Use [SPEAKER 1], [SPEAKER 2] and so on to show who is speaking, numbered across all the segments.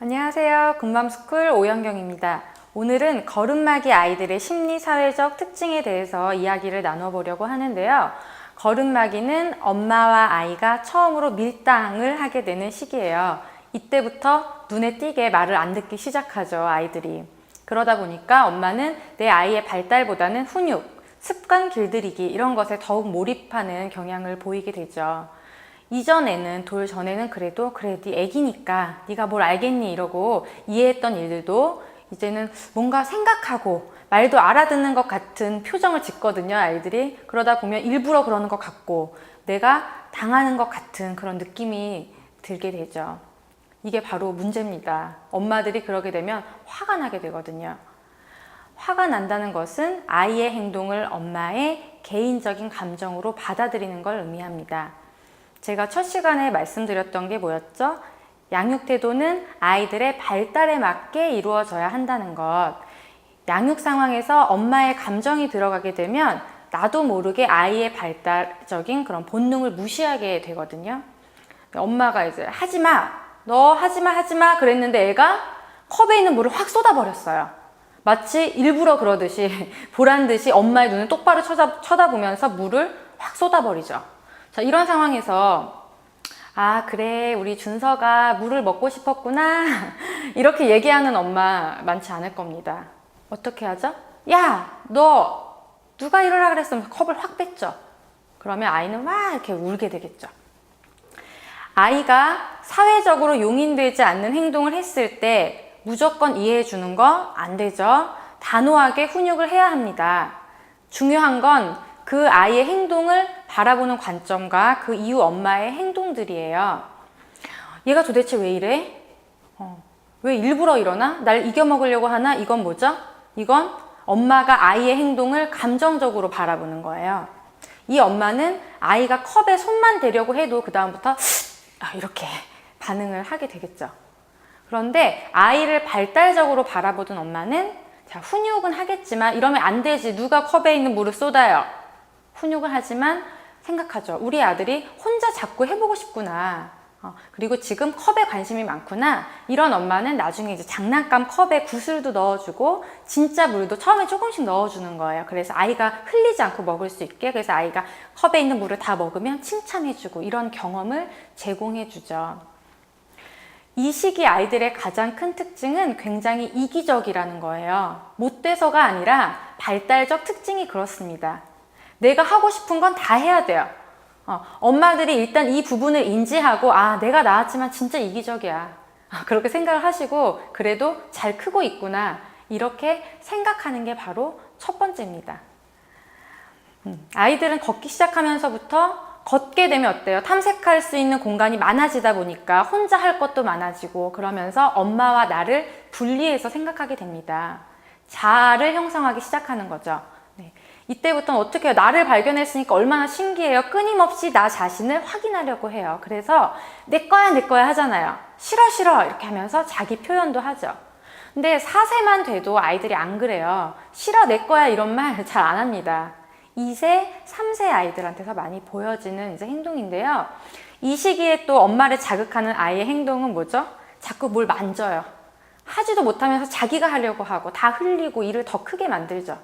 [SPEAKER 1] 안녕하세요. 군밤스쿨 오영경입니다. 오늘은 걸음마기 아이들의 심리 사회적 특징에 대해서 이야기를 나눠보려고 하는데요. 걸음마기는 엄마와 아이가 처음으로 밀당을 하게 되는 시기예요. 이때부터 눈에 띄게 말을 안 듣기 시작하죠, 아이들이. 그러다 보니까 엄마는 내 아이의 발달보다는 훈육, 습관 길들이기 이런 것에 더욱 몰입하는 경향을 보이게 되죠. 이전에는 돌 전에는 그래도 그래 네 애기니까 네가 뭘 알겠니? 이러고 이해했던 일들도 이제는 뭔가 생각하고 말도 알아듣는 것 같은 표정을 짓거든요 아이들이. 그러다 보면 일부러 그러는 것 같고 내가 당하는 것 같은 그런 느낌이 들게 되죠. 이게 바로 문제입니다. 엄마들이 그러게 되면 화가 나게 되거든요. 화가 난다는 것은 아이의 행동을 엄마의 개인적인 감정으로 받아들이는 걸 의미합니다. 제가 첫 시간에 말씀드렸던 게 뭐였죠? 양육 태도는 아이들의 발달에 맞게 이루어져야 한다는 것. 양육 상황에서 엄마의 감정이 들어가게 되면 나도 모르게 아이의 발달적인 그런 본능을 무시하게 되거든요. 엄마가 이제 하지 마, 너 하지 마, 하지 마 그랬는데 애가 컵에 있는 물을 확 쏟아버렸어요. 마치 일부러 그러듯이 보란 듯이 엄마의 눈을 똑바로 쳐다, 쳐다보면서 물을 확 쏟아버리죠. 자, 이런 상황에서 아, 그래. 우리 준서가 물을 먹고 싶었구나. 이렇게 얘기하는 엄마 많지 않을 겁니다. 어떻게 하죠? 야, 너 누가 이러라 그랬으면 컵을 확 뺐죠. 그러면 아이는 막 이렇게 울게 되겠죠. 아이가 사회적으로 용인되지 않는 행동을 했을 때 무조건 이해해 주는 거 안 되죠. 단호하게 훈육을 해야 합니다. 중요한 건 그 아이의 행동을 바라보는 관점과 그 이후 엄마의 행동들이에요. 얘가 도대체 왜 이래? 어, 왜 일부러 이러나? 날 이겨먹으려고 하나? 이건 뭐죠? 이건 엄마가 아이의 행동을 감정적으로 바라보는 거예요. 이 엄마는 아이가 컵에 손만 대려고 해도 그다음부터 아, 이렇게 반응을 하게 되겠죠. 그런데 아이를 발달적으로 바라보던 엄마는 자, 훈육은 하겠지만 이러면 안 되지. 누가 컵에 있는 물을 쏟아요. 훈육을 하지만 생각하죠. 우리 아들이 혼자 자꾸 해보고 싶구나. 어, 그리고 지금 컵에 관심이 많구나. 이런 엄마는 나중에 이제 장난감 컵에 구슬도 넣어주고 진짜 물도 처음에 조금씩 넣어주는 거예요. 그래서 아이가 흘리지 않고 먹을 수 있게. 그래서 아이가 컵에 있는 물을 다 먹으면 칭찬해주고 이런 경험을 제공해주죠. 이 시기 아이들의 가장 큰 특징은 굉장히 이기적이라는 거예요. 못돼서가 아니라 발달적 특징이 그렇습니다. 내가 하고 싶은 건 다 해야 돼요. 어, 엄마들이 일단 이 부분을 인지하고 아 내가 낳았지만 진짜 이기적이야. 아, 그렇게 생각을 하시고 그래도 잘 크고 있구나 이렇게 생각하는 게 바로 첫 번째입니다. 음, 아이들은 걷기 시작하면서부터 걷게 되면 어때요? 탐색할 수 있는 공간이 많아지다 보니까 혼자 할 것도 많아지고 그러면서 엄마와 나를 분리해서 생각하게 됩니다. 자아를 형성하기 시작하는 거죠. 네. 이때부터는 어떻게 해요? 나를 발견했으니까 얼마나 신기해요. 끊임없이 나 자신을 확인하려고 해요. 그래서 내 거야, 내 거야 하잖아요. 싫어, 싫어. 이렇게 하면서 자기 표현도 하죠. 근데 4세만 돼도 아이들이 안 그래요. 싫어, 내 거야. 이런 말 잘 안 합니다. 2세, 3세 아이들한테서 많이 보여지는 이제 행동인데요. 이 시기에 또 엄마를 자극하는 아이의 행동은 뭐죠? 자꾸 뭘 만져요. 하지도 못하면서 자기가 하려고 하고 다 흘리고 일을 더 크게 만들죠.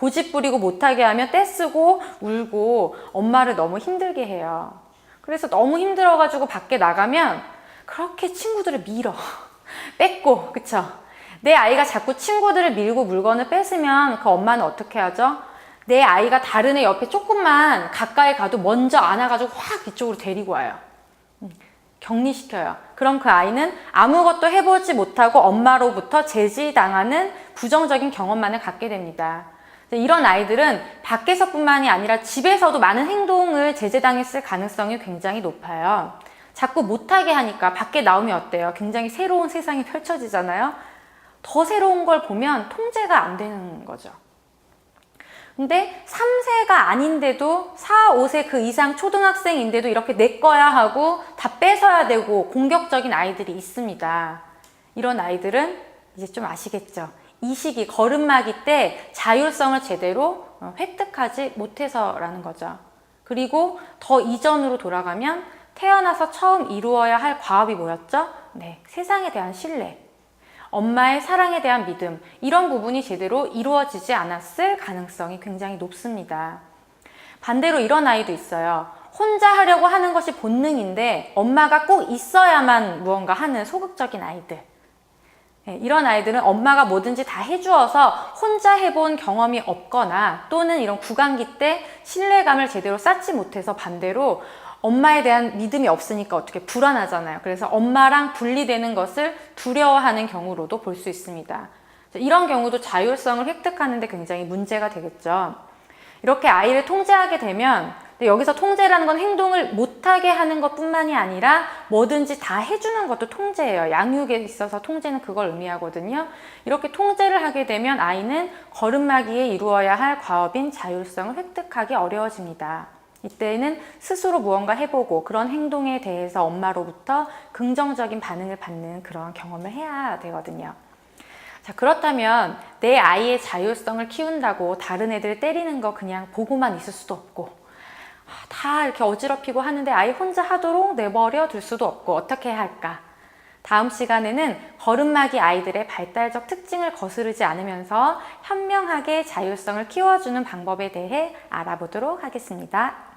[SPEAKER 1] 고집 부리고 못하게 하면 떼쓰고 울고 엄마를 너무 힘들게 해요. 그래서 너무 힘들어가지고 밖에 나가면 그렇게 친구들을 밀어. 뺏고, 그쵸? 내 아이가 자꾸 친구들을 밀고 물건을 뺏으면 그 엄마는 어떻게 하죠? 내 아이가 다른 애 옆에 조금만 가까이 가도 먼저 안아가지고 확 이쪽으로 데리고 와요. 음, 격리시켜요. 그럼 그 아이는 아무것도 해보지 못하고 엄마로부터 제지당하는 부정적인 경험만을 갖게 됩니다. 이런 아이들은 밖에서뿐만이 아니라 집에서도 많은 행동을 제재당했을 가능성이 굉장히 높아요. 자꾸 못하게 하니까 밖에 나오면 어때요? 굉장히 새로운 세상이 펼쳐지잖아요. 더 새로운 걸 보면 통제가 안 되는 거죠. 근데 3세가 아닌데도 4, 5세 그 이상 초등학생인데도 이렇게 내 거야 하고 다 뺏어야 되고 공격적인 아이들이 있습니다. 이런 아이들은 이제 좀 아시겠죠? 이 시기 걸음마기 때 자율성을 제대로 어, 획득하지 못해서라는 거죠. 그리고 더 이전으로 돌아가면 태어나서 처음 이루어야 할 과업이 뭐였죠? 네, 세상에 대한 신뢰. 엄마의 사랑에 대한 믿음. 이런 부분이 제대로 이루어지지 않았을 가능성이 굉장히 높습니다. 반대로 이런 아이도 있어요. 혼자 하려고 하는 것이 본능인데 엄마가 꼭 있어야만 무언가 하는 소극적인 아이들. 네, 이런 아이들은 엄마가 뭐든지 다 해주어서 혼자 해본 경험이 없거나 또는 이런 구강기 때 신뢰감을 제대로 쌓지 못해서 반대로 엄마에 대한 믿음이 없으니까 어떻게 불안하잖아요. 그래서 엄마랑 분리되는 것을 두려워하는 경우로도 볼 수 있습니다. 이런 경우도 자율성을 획득하는데 굉장히 문제가 되겠죠. 이렇게 아이를 통제하게 되면 근데 여기서 통제라는 건 행동을 못하게 하는 것 뿐만이 아니라 뭐든지 다 해주는 것도 통제예요. 양육에 있어서 통제는 그걸 의미하거든요. 이렇게 통제를 하게 되면 아이는 걸음마기에 이루어야 할 과업인 자율성을 획득하기 어려워집니다. 이때는 스스로 무언가 해보고 그런 행동에 대해서 엄마로부터 긍정적인 반응을 받는 그런 경험을 해야 되거든요. 자, 그렇다면 내 아이의 자율성을 키운다고 다른 애들 때리는 거 그냥 보고만 있을 수도 없고 아, 다 이렇게 어지럽히고 하는데 아이 혼자 하도록 내버려 둘 수도 없고 어떻게 해야 할까? 다음 시간에는 걸음마기 아이들의 발달적 특징을 거스르지 않으면서 현명하게 자율성을 키워주는 방법에 대해 알아보도록 하겠습니다.